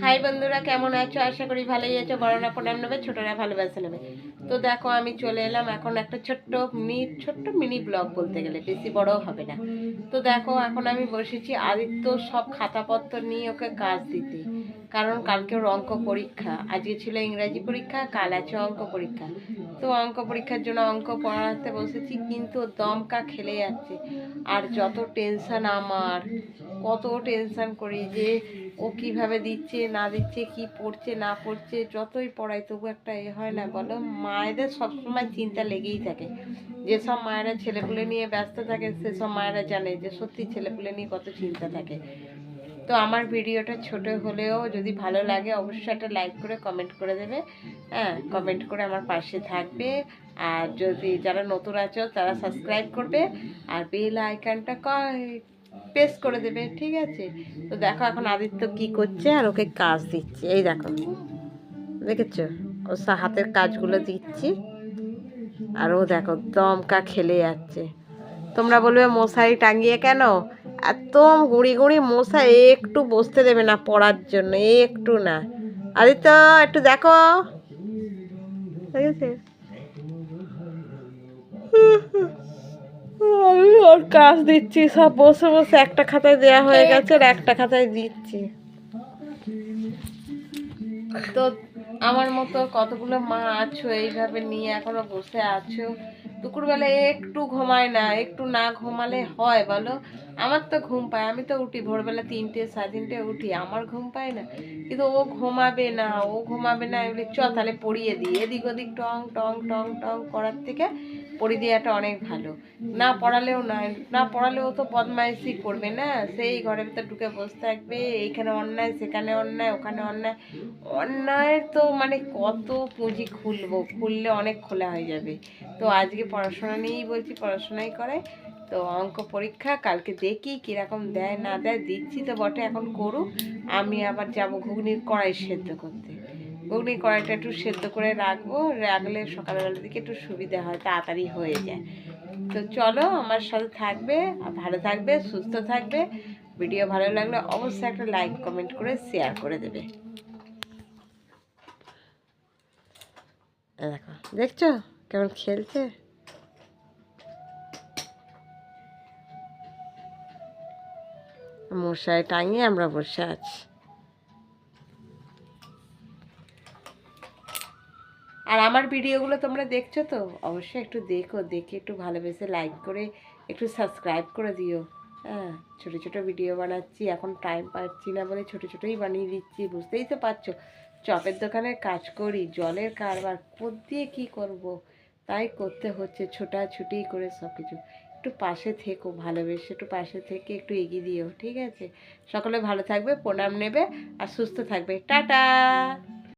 High বন্ধুরা, কেমন আছো? আশা করি ভালোই আছো। বড়রা প্রণাম নেবে, ছোটরা ভালোবাসা নেবে। তো দেখো, আমি চলে এলাম এখন একটা ছোট্ট মিনি ছোট্ট মিনি ব্লগ বলতে গেলে, বেশি বড় হবে না। তো দেখো, এখন আমি বসেছি আদিত্য সব খাতাপত্র নিয়ে ওকে কাজ দিতে। কারণ কালকে ওর অঙ্ক পরীক্ষা। আজকে ছিল ইংরাজি পরীক্ষা, কাল আছে অঙ্ক পরীক্ষা। তো অঙ্ক পরীক্ষার জন্য অঙ্ক পড়াতে বসেছি, কিন্তু দমকা খেলে যাচ্ছে। আর যত টেনশন আমার, কত টেনশন করি যে ও কীভাবে দিচ্ছে, না দিচ্ছে, কি পড়ছে, না পড়ছে, যতই পড়াই তবু একটা এ হয় না, বলো? মায়েদের সবসময় চিন্তা লেগেই থাকে। যেসব মায়েরা ছেলেপুলে নিয়ে ব্যস্ত থাকে, সেসব মায়েরা জানে যে সত্যি ছেলেপুলে নিয়ে কত চিন্তা থাকে। তো আমার ভিডিওটা ছোট হলেও যদি ভালো লাগে, অবশ্যই একটা লাইক করে, কমেন্ট করে দেবে। হ্যাঁ কমেন্ট করে আমার পাশে থাকবে। আর যদি যারা নতুন আছো, তারা সাবস্ক্রাইব করবে। আর বেল আইকনটা প্রেস করে দেবে, ঠিক আছে? তো দেখো এখন আদিত্য কি করছে আর ওকে কাজ দিচ্ছে। এই দেখো, দেখেছ? ও হাতের কাজগুলো দিচ্ছি আর ও দেখো দমকা খেলে যাচ্ছে। তোমরা বলবে, মশারি টাঙিয়ে কেন? এত গুঁড়ি গুঁড়ি মশা একটু বসতে দেবে না পড়ার জন্য, একটু না। আদিত্য, একটু দেখো। দেখেছে? আমি ওর কাজ দিচ্ছি, সব বসে বসে একটা খাতায় দেয়া হয়ে গেছে আর একটা খাতায় দিচ্ছি। তো আমার মতো কতগুলো মা আছো এইভাবে নিয়ে এখনও বসে আছো? দুপুরবেলা একটু ঘুমায় না, একটু না ঘুমালে হয় বলো? আমার তো ঘুম পায়, আমি তো উঠি ভোরবেলা তিনটে, সাড়ে তিনটে উঠি, আমার ঘুম পায় না। কিন্তু ও ঘুমাবে না, ও ঘুমাবে না এগুলি চ, তাহলে পড়িয়ে দিই। এদিক ওদিক টং টং টং টং করার থেকে পড়িয়ে দেওয়াটা অনেক ভালো। না পড়ালেও নয় না পড়ালেও তো বদমাইশি করবে না? সেই ঘরের ভিতর ঢুকে বসে থাকবে, এইখানে অন্যায়, সেখানে অন্যায়, ওখানে অন্যায়। অন্যায়ের তো মানে কত পুঁজি খুলবো, খুললে অনেক খোলা হয়ে যাবে। তো আজকে পড়াশোনা নিয়েই বলছি, পড়াশোনাই করে। তো অঙ্ক পরীক্ষা, কালকে দেখি কীরকম দেয়, না দেয়, দিচ্ছি তো বটে, এখন করুক। আমি আবার যাব ঘুগনির কড়াই সেদ্ধ করতে। ঘুগনির কড়াইটা একটু সেদ্ধ করে রাখব, রাখলে সকালবেলার দিকে একটু সুবিধা হয়, তাড়াতাড়ি হয়ে যায়। তো চলো, আমার সাথে থাকবে, ভালো থাকবে, সুস্থ থাকবে। ভিডিও ভালো লাগলে অবশ্যই একটা লাইক, কমেন্ট করে শেয়ার করে দেবে। দেখো, দেখছ কেমন খেলছে? মশাই টাঙিয়ে আমরা বসে আছি। আর আমার ভিডিওগুলো তোমরা দেখছ তো? অবশ্যই একটু দেখো, দেখে একটু ভালোবেসে লাইক করে একটু সাবস্ক্রাইব করে দিও। হ্যাঁ ছোটো ছোটো ভিডিও বানাচ্ছি, এখন টাইম পাচ্ছি না বলে ছোটো ছোটোই বানিয়ে দিচ্ছি, বুঝতেই তো পারছ। চপের দোকানে কাজ করি, জলের কারবার দিয়ে কী করব? তাই করতে হচ্ছে, ছোটাছুটি করে সব কিছু একটু পাশে থেকো, ভালোবেসে একটু পাশে থেকে একটু এগিয়ে দিও, ঠিক আছে? সকলে ভালো থাকবে, প্রণাম নেবে আর সুস্থ থাকবে। টাটা!